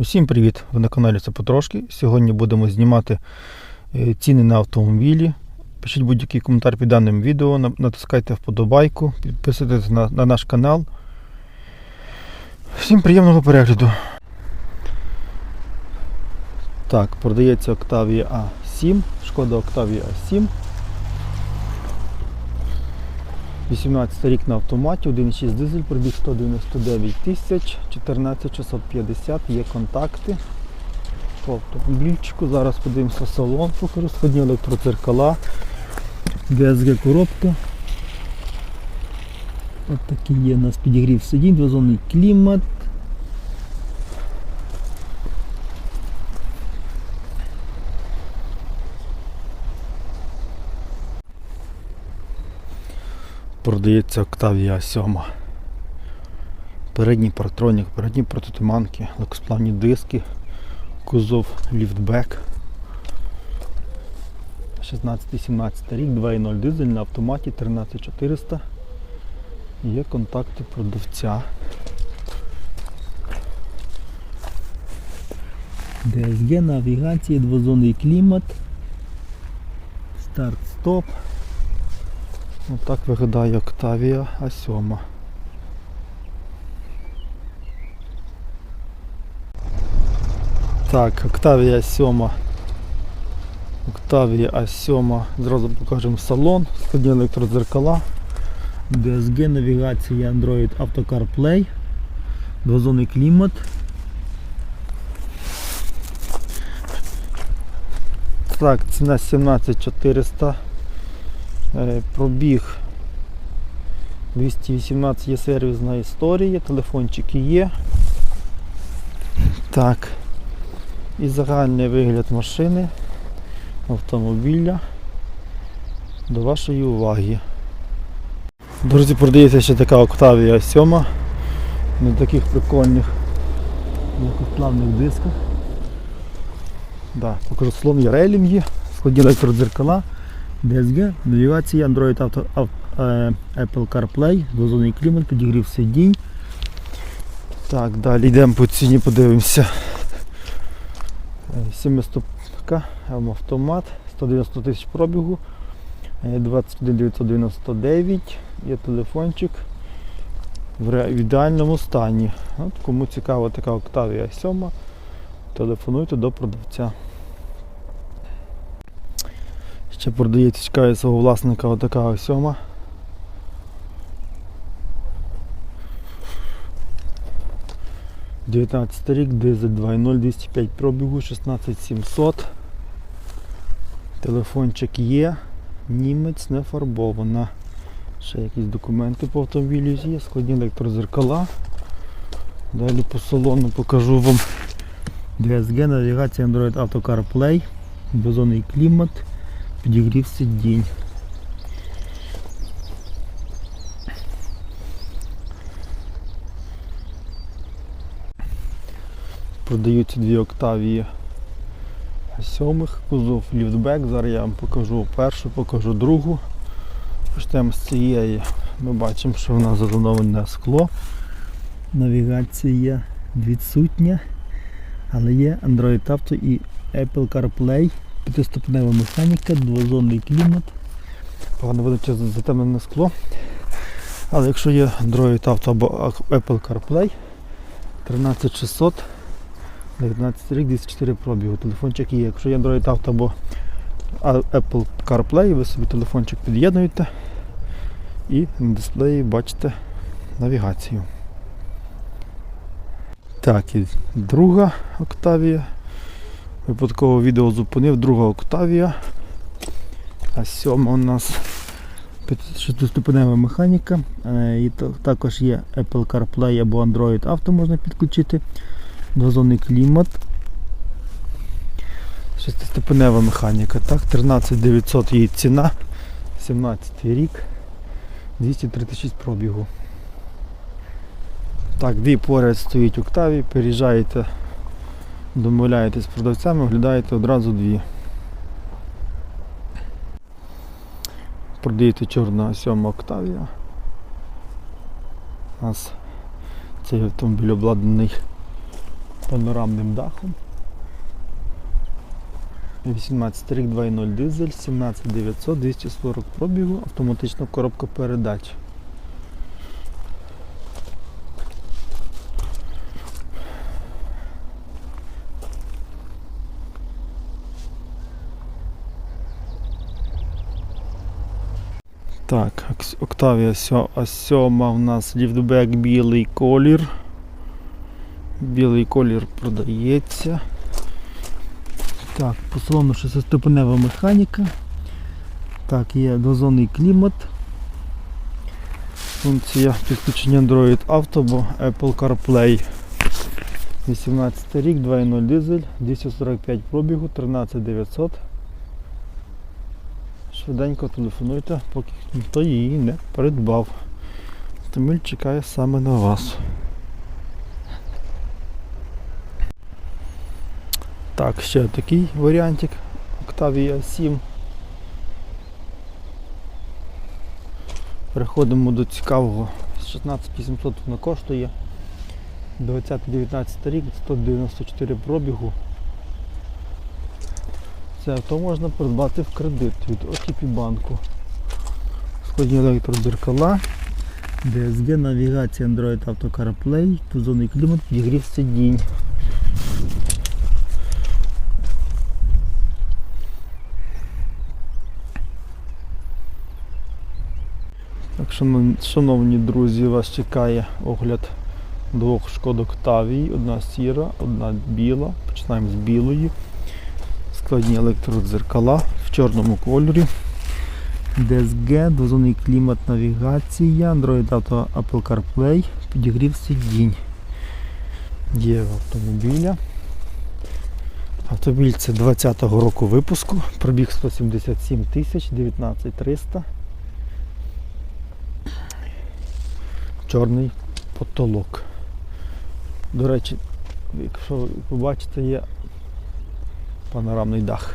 Усім привіт! Ви на каналі Це Потрошки. Сьогодні будемо знімати е, ціни на автомобілі. Пишіть будь-який коментар під даним відео, натискайте вподобайку, підписуйтесь на, на наш канал. Всім приємного перегляду. Так, продається Octavia A7, шкода Octavia A7. 18 рік на автоматі, 1,6 дизель, пробіг 199 тисяч, 14650, є контакти по автомобільчику. Зараз подивимося салон, покажу, сходні електроцеркала, DSG коробка. Ось такий є у нас підігрів сидінь, двозонний клімат. Продається Octavia 7. Передній партронік, передні протитуманки, легкосплавні диски, кузов ліфтбек. 16-17 рік, 2.0 дизель на автоматі 13400. Є контакти продавця. DSG, навігація, двозонний клімат. Старт-стоп. Отак виглядає Octavia A7. Так, Octavia 7. Octavia A7. Зразу покажемо салон, складні електродзеркала, DSG, навігація Android Auto CarPlay, двозонний клімат. Так, ціна 17400. Е, Пробіг 218 є сервісна історія, телефончики є. Так. І загальний вигляд машини, автомобіля до вашої уваги. Друзі, продається ще така Octavia 7 на таких прикольних легкосплавних дисках. Да, покажу салон є рейлінги, складні електродзеркала. DSG, навігація, Android Auto, е, Apple CarPlay, двозонний клімат, підігрів сидінь. Так, далі йдемо по ціні, подивимося. Е, Сімистопка, ем, автомат, 190 тисяч пробігу, е, 21 999, є телефончик в ідеальному стані. От, кому цікава така Octavia 7, телефонуйте до продавця. Ще продається, чекає свого власника отака ось сьома. Дев'ятнадцятий рік, дизель 2.0, 205 пробігу, 16700. Телефончик є, німець не фарбована. Ще якісь документи по автомобілю є, складні електрозеркала. Далі по салону покажу вам DSG, навігація Android Auto CarPlay, двозонний клімат підігрів сидінь. Продаються дві октавії сьомих, кузов ліфтбек. Зараз я вам покажу першу, покажу другу. Почнемо з цієї. Ми бачимо, що вона затоноване скло. Навігація відсутня, але є Android Auto і Apple CarPlay п'ятиступнева механіка, двозонний клімат. Погано видно через затемнене скло. Але якщо є Android Auto або Apple CarPlay 13600, 19 рік, 204 пробігу. Телефончик є. Якщо є Android Auto або Apple CarPlay, ви собі телефончик під'єднуєте і на дисплеї бачите навігацію. Так, і друга Octavia. Випадково відео зупинив, друга Октавія. А сьома у нас шестиступенева механіка. Е, І також є Apple CarPlay або Android Auto можна підключити. Двозонний клімат. Шестиступенева механіка. Так, 13900 її ціна. 17 рік. 236 пробігу. Так, дві поряд стоїть Октаві, переїжджаєте домовляєтесь з продавцями, оглядаєте одразу дві. Продаєте чорна 7 Октавія. У нас цей автомобіль обладнаний панорамним дахом. 18 рік 2.0 дизель, 17900, 240 пробігу, автоматична коробка передач. Так, а сьома у нас ліфтбек білий колір. Білий колір продається. Так, по салону шестиступенева механіка. Так, є дозонний клімат. Функція підключення Android Auto або Apple CarPlay. 18 рік, 2.0 дизель, 245 пробігу, 13900. Швиденько телефонуйте, поки ніхто її не придбав. Автомобіль чекає саме на вас. Так, ще такий варіантик Octavia 7. Переходимо до цікавого. 16800 вона коштує. 20-19 рік, 194 пробігу. Це авто можна придбати в кредит від OTP банку. Складні електродзеркала, DSG, навігація Android Auto CarPlay, тузонний клімат, підігрів сидінь. Так, шановні друзі, вас чекає огляд двох шкод Октавій. Одна сіра, одна біла. Починаємо з білої. Складні електродзеркала в чорному кольорі. DSG, двозонний клімат, навігація, Android Auto Apple CarPlay, підігрів сидінь. Є в автомобіля. Автомобіль це 20-го року випуску, пробіг 177 тисяч, 19 300. Чорний потолок. До речі, якщо ви побачите, є панорамний дах.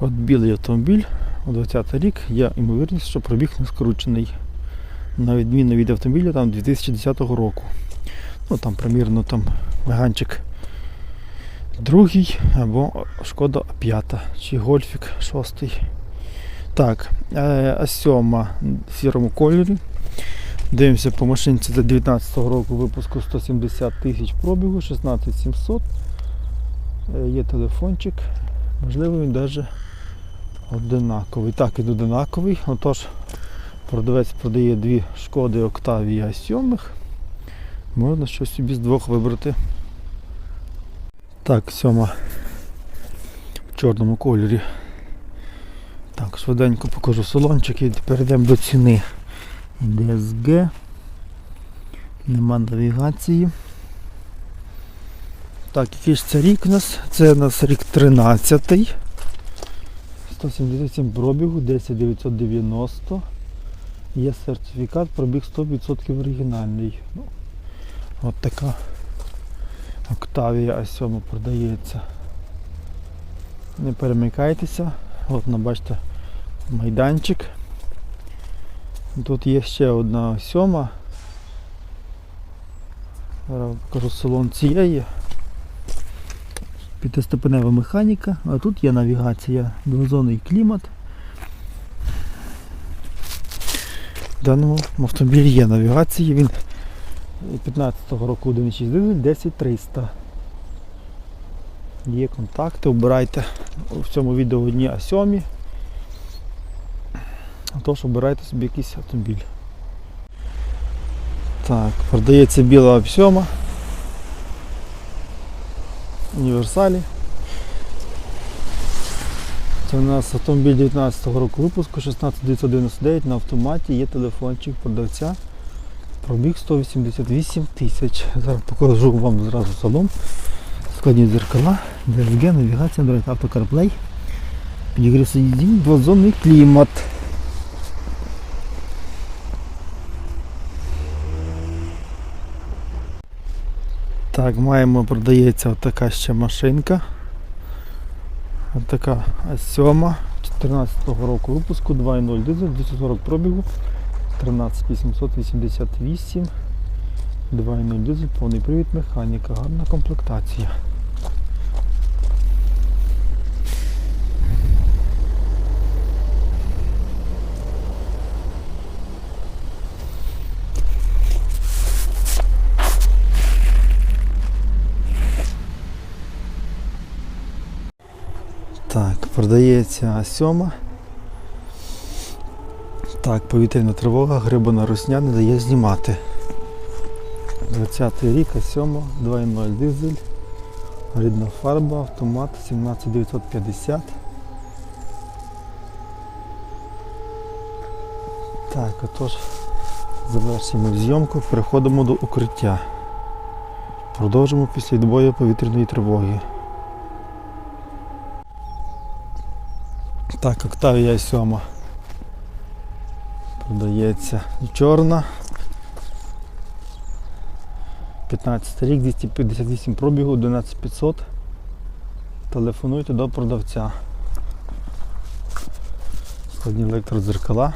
От білий автомобіль, у 20 рік, є ймовірність, що пробіг не скручений. На відміну від автомобіля там 2010 року. Ну там примірно там меганчик другий або шкода 5 чи гольфік шостий. Так, е, а сьома в сірому кольорі. Дивимося по машинці за 19 року випуску 170 тисяч пробігу, 16700. Е, Є телефончик. Можливо, він навіть одинаковий. Так, і одинаковий. Отож, продавець продає дві шкоди Octavia 7. Можна щось собі з двох вибрати. Так, сьома в чорному кольорі. Так, швиденько покажу салончик і перейдемо до ціни. DSG. Нема навігації. Так, який ж це рік у нас? Це у нас рік 13. 177 пробігу, 10990. Є сертифікат, пробіг 100% оригінальний. Ну, от така Octavia A7 продається. Не перемикайтеся. От, ну, бачите, майданчик. Тут є ще одна сьома. Зараз покажу салон цієї. П'ятиступенева механіка, а тут є навігація, двозонний клімат. В даному автомобілі є навігація, він 15-го року 1.6 дизель 10300. Є контакти, обирайте в цьому відео одні А7. Тож обирайте собі якийсь автомобіль. Так, продається біла А7. Універсалі. Це у нас автомобіль 19 року випуску, 16999 на автоматі, є телефончик продавця. Пробіг 188 тисяч. Зараз покажу вам зразу салон. Складні дзеркала, DSG, навігація, Android Auto CarPlay. Підігрів сидінь, двозонний клімат. Так, маємо, продається отака ще машинка. Отака А7 14-го року випуску, 2.0 дизель, 240 пробігу, 13888. 2.0 дизель, повний привід, механіка, гарна комплектація. Так, продається сьома. Так, повітряна тривога, грибана русня не дає знімати. 20 рік, а 7, 2.0 дизель, рідна фарба, автомат 17950. Так, отож, завершимо зйомку, переходимо до укриття. Продовжимо після відбою повітряної тривоги. Так, Октавія 7 продається чорна. 15 рік, 258 пробігу, 11500. Телефонуйте до продавця. Складні електродзеркала.